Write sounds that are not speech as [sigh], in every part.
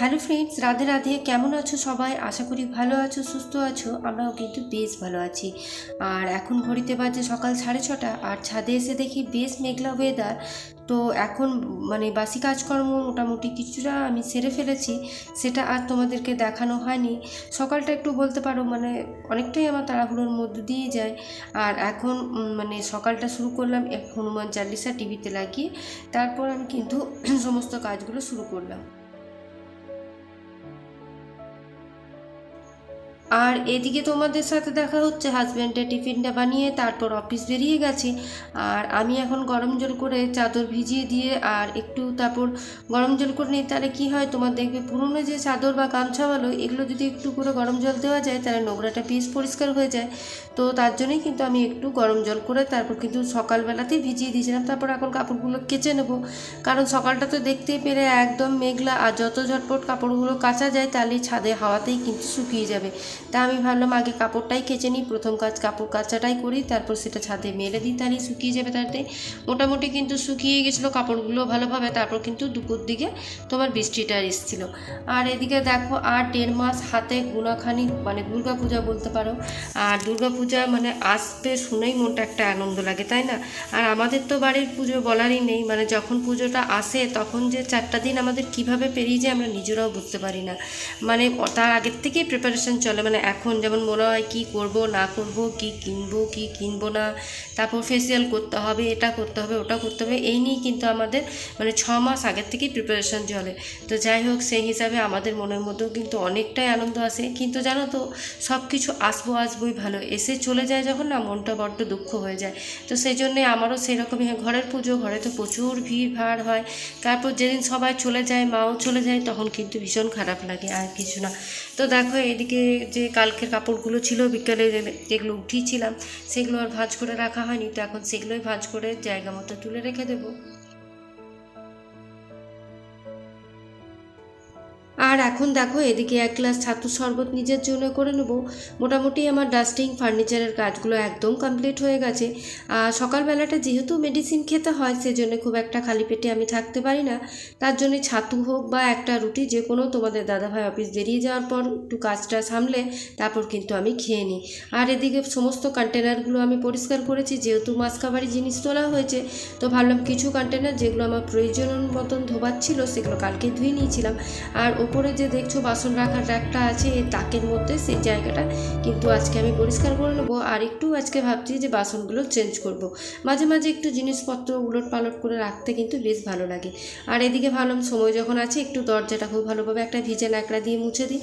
Hello friends Radhe Radhe, কেমন আছো সবাই? আশা করি ভালো আছো, সুস্থ আছো, আমরাও কিন্তু বেশ ভালো আছি। আর এখন ঘড়িতে বাজে সকাল সাড়ে ছটা, আর ছাদে এসে দেখি বেশ মেঘলা ওয়েদার তো এখন মানে বাসি কাজকর্ম মোটামুটি কিছুটা আমি সেরে ফেলেছি, সেটা আর তোমাদেরকে দেখানো হয়নি। সকালটা একটু বলতে পারো মানে অনেকটাই আমার তাড়াহুড়োর মধ্য দিয়ে যায়। আর এখন মানে সকালটা শুরু করলাম হনুমান চাল্লিশা টিভিতে লাগিয়ে, তারপর আমি কিন্তু [clears throat] সমস্ত কাজগুলো শুরু করলাম। আর এদিকে তোমাদের সাথে দেখা হচ্ছে হাজব্যান্ডের টিফিনটা বানিয়ে, তারপর অফিস বেরিয়ে গেছে। আর আমি এখন গরম জল করে চাদর ভিজিয়ে দিয়ে আর একটু তারপর গরম জল করে নিই, তাহলে কি হয়? তোমার দেখবে পুরনো যে চাদর বা গামছা বলো, এগুলো যদি একটু করে গরম জল দেওয়া যায়, তাহলে নোংরাটা পিস পরিষ্কার হয়ে যায়। তো তার জন্যই কিন্তু আমি একটু গরম জল করে তারপর কিন্তু সকালবেলাতেই ভিজিয়ে দিয়েছিলাম। তারপর এখন কাপড়গুলো কেচে নেব। কারণ সকালটা তো দেখতেই পেরে একদম মেঘলা, আর যত ঝটপট কাপড়গুলো কাচা যায়, তাহলে ছাদে হাওয়াতেই কিন্তু শুকিয়ে যাবে। তা আমি ভাবলাম আগে কাপড়টাই কেচে নিই, প্রথম কাজ কাপড় কাচাটাই করি, তারপর সেটা ছাদে মেলে দিই তাহলে শুকিয়ে যাবে তাতে। মোটামুটি কিন্তু শুকিয়ে গেছিল কাপড়গুলো ভালোভাবে, তারপর কিন্তু দুপুর দিকে তোমার বৃষ্টিটা এসেছিল। আর এদিকে দেখো, আর দেড় মাস হাতে গুণাখানি মানে দুর্গা পূজা বলতে পারো। আর দুর্গা পূজা মানে আসবে শুনেই মনটা একটা আনন্দ লাগে, তাই না? আর আমাদের তো বাড়ির পুজো বলারই নেই মানে যখন পুজোটা আসে তখন যে চারটা দিন আমাদের কীভাবে পেরিয়ে যায় আমরা নিজেরাও বুঝতে পারি না। মানে তার আগের থেকেই প্রিপারেশন চলে মানে এখন যেমন মনে হয় কী করব, না করব, কি কিনবো কি কিনবো না, তারপর ফেসিয়াল করতে হবে, এটা করতে হবে, ওটা করতে হবে, এই নিয়েই কিন্তু আমাদের মানে ছ মাস আগের থেকেই প্রিপারেশন চলে। তো যাই হোক, সেই হিসাবে আমাদের মনের মধ্যেও কিন্তু অনেকটাই আনন্দ আসে কিন্তু জানো তো সব কিছু আসব আসবোই ভালো। এসে চলে যায় যখন না মনটা বড্ড দুঃখ হয়ে যায়। তো সেই জন্যে আমারও সেরকমই ঘরের পুজো, ঘরে তো প্রচুর ভিড় ভাড় হয়। তারপর যেদিন সবাই চলে যায়, মাও চলে যায়, তখন কিন্তু ভীষণ খারাপ লাগে, আর কিছু না। তো দেখো, এদিকে যে কালকের কাপড়গুলো ছিল, বিকালে যেগুলো উঠিয়েছিলাম, সেগুলো আর ভাঁজ করে রাখা হয়নি। তো এখন সেগুলোই ভাঁজ করে জায়গা মতো তুলে রেখে দেবো। আর এখন দেখো, এদিকে এক গ্লাস ছাতু শরবত নিজের জন্য করে নেব। মোটামুটি আমার ডাস্টিং ফার্নিচারের কাজগুলো একদম কমপ্লিট হয়ে গেছে। আর সকালবেলাটা যেহেতু মেডিসিন খেতে হয়, সেজন্য খুব একটা খালি পেটে আমি থাকতে পারি না। তার জন্য ছাতু হোক বা একটা রুটি, যে কোনো তোমাদের দাদাভাই অফিস বেরিয়ে যাওয়ার পর একটু কাজটা সামলে, তারপর কিন্তু আমি খেয়ে নিই। আর এদিকে সমস্ত কন্টেনারগুলো আমি পরিষ্কার করেছি, যেহেতু মাছ খাবারই জিনিস তোলা হয়েছে, তো ভাবলাম কিছু কন্টেনার যেগুলো আমার প্রয়োজন মতন ধোবার ছিল, সেগুলো কালকে ধুয়ে নিয়েছিলাম। আর যে দেখছ বাসন রাখার র্যাকটা আছে, এই তাকের মধ্যে সেই জায়গাটা। কিন্তু আজকে আমি পরিষ্কার করে নেব আর একটু আজকে ভাবছি যে বাসনগুলো চেঞ্জ করব। মাঝে মাঝে একটু জিনিসপত্র উলট পালট করে রাখতে কিন্তু বেশ ভালো লাগে। আর এদিকে ভাবলাম সময় যখন আছে একটু দরজাটা খুব ভালোভাবে একটা ভিজে ন্যাকড়া দিয়ে মুছে দিই।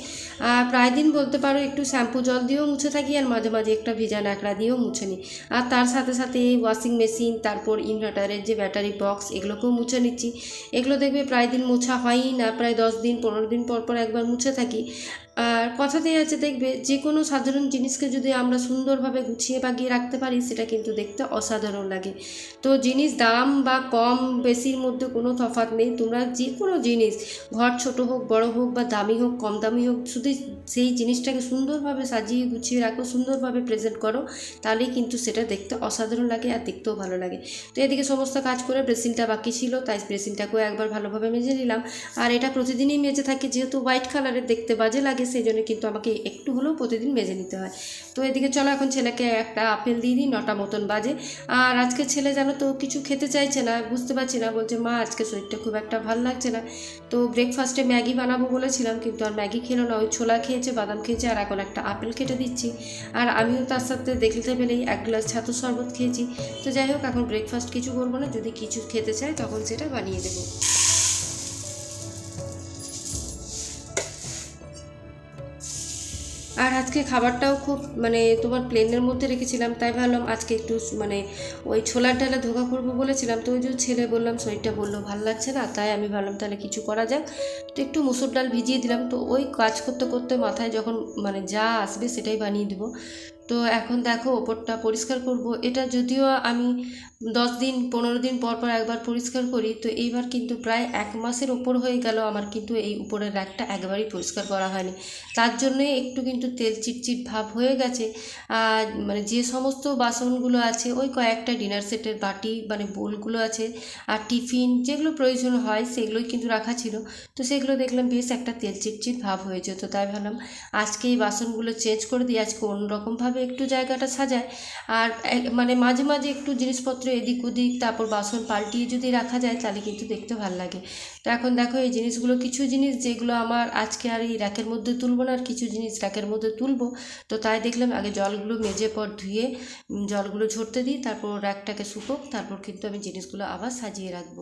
আর প্রায় দিন বলতে পারো একটু শ্যাম্পু জল দিয়েও মুছে থাকি আর মাঝে মাঝে একটা ভিজা ন্যাকড়া দিয়েও মুছে নিই। আর তার সাথে সাথে ওয়াশিং মেশিন তারপর ইনভার্টারের যে ব্যাটারি বক্স এগুলোকেও মুছে নিচ্ছি। এগুলো দেখবে প্রায় দিন মোছা হয়ই না, প্রায় দশ দিন, পনেরো দিন পর পর একবার মুছে থাকি। আর কথাতেই আছে, দেখবে যে কোনো সাধারণ জিনিসকে যদি আমরা সুন্দরভাবে গুছিয়ে বাগিয়ে রাখতে পারি, সেটা কিন্তু দেখতে অসাধারণ লাগে। তো জিনিস দাম বা কম বেশির মধ্যে কোনো তফাৎ নেই। তোমরা যে কোনো জিনিস, ঘর ছোট হোক, বড় হোক বা দামি হোক, কম দামি হোক, শুধু সেই জিনিসটাকে সুন্দরভাবে সাজিয়ে গুছিয়ে রাখো, সুন্দরভাবে প্রেজেন্ট করো, তাহলেই কিন্তু সেটা দেখতে অসাধারণ লাগে আর দেখতেও ভালো লাগে। তো এদিকে সমস্ত কাজ করে ব্রেসিনটা বাকি ছিল, তাই ব্রেসিনটাকেও একবার ভালোভাবে মেজে নিলাম। আর এটা প্রতিদিনই মেজে থাকে, যেহেতু হোয়াইট কালারের দেখতে বাজে লাগে সেই জন্য কিন্তু আমাকে একটু হলেও প্রতিদিন মেজে নিতে হয়। তো এদিকে চলো, এখন ছেলেকে একটা আপেল দিয়ে দিই, নটা মতন বাজে। আর আজকে ছেলে জানো তো কিছু খেতে চাইছে না, বুঝতে পারছি না, বলছে, মা, আজকে শরীরটা খুব একটা ভালো লাগছে না। তো ব্রেকফাস্টে ম্যাগি বানাবো বলেছিলাম, কিন্তু আর ম্যাগি খেলো না, ওই ছোলা খেয়েছে, বাদাম খেয়েছে, আর এখন একটা আপেল কেটে দিচ্ছি। আর আমিও তার সাথে দেখতে পেলেই এক গ্লাস ছাতু শরবত খেয়েছি। তো যাই হোক, এখন ব্রেকফাস্ট কিছু করব না, যদি কিছু খেতে চায়, তখন সেটা বানিয়ে দেবো। আজকে খাবারটাও খুব মানে তোমার প্লেনের মধ্যে রেখেছিলাম, তাই ভাবলাম আজকে একটু মানে ওই ছোলার ডালে ধোকা করব বলেছিলাম, তো ওই যে ছেলে বললাম, শরীরটা বলল, ভালো লাগছে না, তাই আমি ভাবলাম তাহলে কিছু করা যাক। তো একটু মুসুর ডাল ভিজিয়ে দিলাম, তো ওই কাজ করতে করতে মাথায় যখন মানে যা আসবে সেটাই বানিয়ে দেবো। তো এখন দেখো ওপরটা পরিষ্কার করব। এটা যদিও আমি দশ দিন, পনেরো দিন পর পর একবার পরিষ্কার করি, তো এইবার কিন্তু প্রায় এক মাসের ওপর হয়ে গেল আমার কিন্তু এই উপরের র্যাকটা একবারই পরিষ্কার করা হয়নি। তার জন্যে একটু কিন্তু তেল চিটচিট ভাব হয়ে গেছে। আর মানে যে সমস্ত বাসনগুলো আছে, ওই কয়েকটা ডিনার সেটের বাটি মানে বোলগুলো আছে, আর টিফিন যেগুলো প্রয়োজন হয় সেগুলোই কিন্তু রাখা ছিল। তো সেগুলো দেখলাম বেশ একটা তেল চিটচিট ভাব হয়েছে, তো তাই ভাবলাম আজকে এই বাসনগুলো চেঞ্জ করে দিই, আজকে অন্যরকমভাবে একটু জায়গাটা সাজায়। আর মানে মাঝে মাঝে একটু জিনিসপত্র এদিক ওদিক, তারপর বাসন পাল্টিয়ে যদি রাখা যায়, তাহলে কিন্তু দেখতে ভালো লাগে। তো এখন দেখো, এই জিনিসগুলো কিছু জিনিস যেগুলো আমার আজকে আর এই র্যাকের মধ্যে তুলবো না, আর কিছু জিনিস র্যাকের মধ্যে তুলবো। তো তাই দেখলাম, আগে জলগুলো মেজে পর ধুয়ে জলগুলো ঝরতে দিই, তারপর র্যাকটাকে শুকোক, তারপর কিন্তু আমি জিনিসগুলো আবার সাজিয়ে রাখব।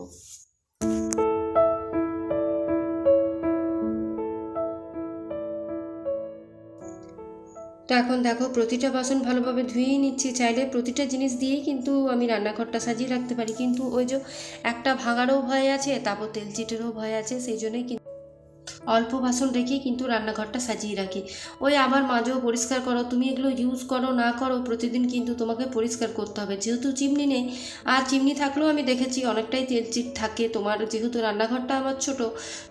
তো এখন দেখো প্রতিটা বাসন ভালোভাবে ধুয়েই নিচ্ছি, চাইলে প্রতিটা জিনিস দিয়েই কিন্তু আমি রান্নাঘরটা সাজিয়ে রাখতে পারি। কিন্তু ওই যে একটা ভাঙারও ভয় আছে, তারপর তেলচিটেরও ভয় আছে, সেই জন্যই কিন্তু অল্প বাসন রেখেই কিন্তু রান্নাঘরটা সাজিয়ে রাখি। ওই আবার মাঝেও পরিষ্কার করো, তুমি এগুলো ইউজ করো, না করো, প্রতিদিন কিন্তু তোমাকে পরিষ্কার করতে হবে। যেহেতু চিমনি নেই, আর চিমনি থাকলেও আমি দেখেছি অনেকটাই তেল চিট থাকে। তোমার যেহেতু রান্নাঘরটা আমার ছোট,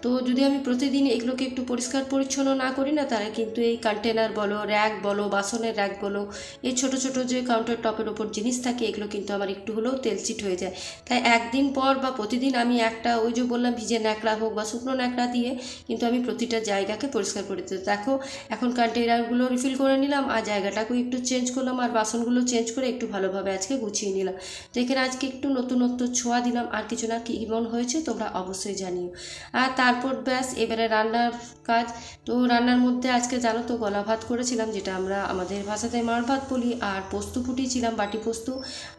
তো যদি আমি প্রতিদিন এগুলোকে একটু পরিষ্কার পরিচ্ছন্ন না করি না, তাহলে কিন্তু এই কন্টেনার বলো র্যাক বলো, বাসনের র্যাক বলো, এই ছোট ছোট যে কাউন্টার টপের ওপর জিনিস থাকে, এগুলো কিন্তু আমার একটু হলেও তেল চিট হয়ে যায়। তাই একদিন পর বা প্রতিদিন আমি একটা ওই যে বললাম ভিজে ন্যাকড়া হোক বা শুকনো ন্যাকড়া দিয়ে কিন্তু আমি প্রতিটা জায়গাকে পরিষ্কার করে দিতে দেখো, এখন কন্টেনারগুলো রিফিল করে নিলাম, আর জায়গাটাকেও একটু চেঞ্জ করলাম, আর বাসনগুলো চেঞ্জ করে একটু ভালোভাবে আজকে গুছিয়ে নিলাম। তো এখানে আজকে একটু নতুনত্ব ছোঁয়া দিলাম, আর কিছু না কি কেমন হয়েছে তোমরা অবশ্যই জানিও। আর তারপর ব্যাস, এবারে রান্নার কাজ। তো রান্নার মধ্যে আজকে জানো তো গলা ভাত করেছিলাম, যেটা আমরা আমাদের ভাষাতে মার ভাত বলি, আর পোস্ত ফুটিয়েছিলাম, বাটি পোস্ত,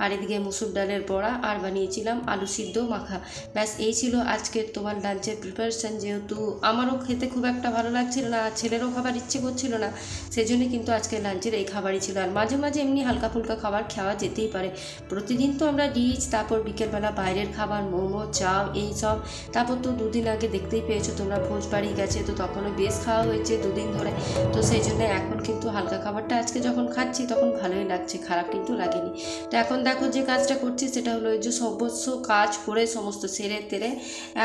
আর এদিকে মুসুর ডালের বড়া, আর বানিয়েছিলাম আলু সিদ্ধ মাখা। ব্যাস, এই ছিল আজকে তোমার লাঞ্চের প্রিপারেশান যেহেতু আমারও খেতে খুব একটা ভালো লাগছিল না, আর ছেলেরও খাবার ইচ্ছে করছিল না। সেই জন্যই কিন্তু আজকে লাঞ্চের এই খাবারই ছিল। আর মাঝে মাঝে এমনি হালকা ফুলকা খাবার খাওয়া যেতেই পারে। প্রতিদিন তো আমরা রিচ, তারপর বিকেলবেলা বাইরের খাবার, মোমো, চাও, এই সব। তারপর তো দুদিন আগে দেখতেই পেয়েছ তোমরা ভোজ বাড়ি গেছে, তো তখনও বেশ খাওয়া হয়েছে দুদিন ধরে। তো সেই জন্য এখন কিন্তু হালকা খাবারটা আজকে যখন খাচ্ছি, তখন ভালোই লাগছে, খারাপ কিন্তু লাগেনি। তো এখন দেখো যে কাজটা করছি, সেটা হলো যে সর্বস্ব কাজ করে সমস্ত সেরে তেরে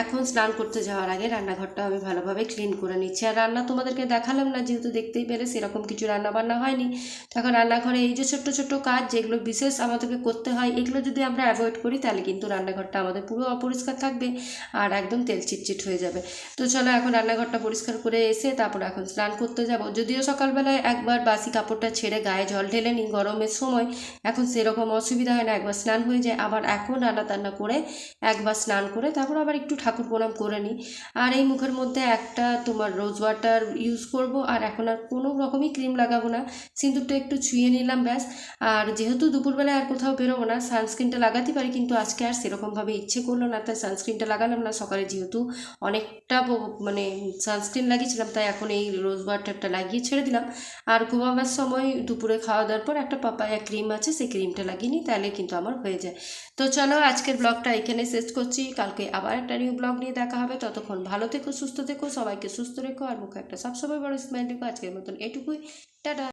এখন স্নান করতে যাওয়ার আগে রান্নাঘরটা আমি ভালোভাবে ক্লিন করে নিচ্ছি। আর রান্না তোমাদেরকে দেখালাম না, যেহেতু দেখতেই পেলে সেরকম কিছু রান্না বান্না হয়নি তখন রান্নাঘরে এই যে ছোট্ট ছোট্ট কাজ, যেগুলো বিশেষ আমাদেরকে করতে হয়, এগুলো যদি আমরা অ্যাভয়েড করি, তাহলে কিন্তু রান্নাঘরটা আমাদের পুরো অপরিষ্কার থাকবে আর একদম তেল চিটচিট হয়ে যাবে। তো চলো এখন রান্নাঘরটা পরিষ্কার করে এসে তারপর এখন স্নান করতে যাব। যদিও সকালবেলায় একবার বাসি কাপড়টা ছেড়ে গায়ে জল ঢেলে নিই গরমের সময়, এখন সেরকম অসুবিধা হয় না, একবার স্নান হয়ে যায়। আবার এখন রান্না টান্না করে একবার স্নান করে তারপর আবার একটু ঠাকুর প্রণাম করে নিই আর এই মুখের মধ্যে একটা তোমার রোজ ওয়াটার ইউজ করব, আর এখন আর কোনো রকমই ক্রিম লাগাবো না। সিঁদুরটা একটু ছুঁয়ে নিলাম ব্যাস। আর যেহেতু দুপুরবেলায় আর কোথাও বেরোবো না সানস্ক্রিনটা লাগাতে পারি, কিন্তু আজকে আর সেরকমভাবে ইচ্ছে করল না, তাই সানস্ক্রিনটা লাগালাম না। সকালে যেহেতু অনেকটা মানে সানস্ক্রিন লাগিয়েছিলাম, তাই এখন এই রোজ ওয়াটারটা লাগিয়ে ছেড়ে দিলাম। আর ঘুমাবার সময় দুপুরে খাওয়া দাওয়ার পর একটা পাপায়া ক্রিম আছে, সেই ক্রিমটা লাগিয়ে নিই, তাহলে কিন্তু আমার হয়ে যায়। তো চলো, আজকের ব্লগটা এখানে শেষ করছি। কালকে আবার একটা নিউ ব্লগ নিয়ে দেখা হবে। ততক্ষণ ভালো থেকো, সুস্থ থেকো সবাইকে সুস্থ রেখো আর মুখে একটা সবসময় বড় স্মাইল রেখো। আজকের মতন এটুকুই। টাটা।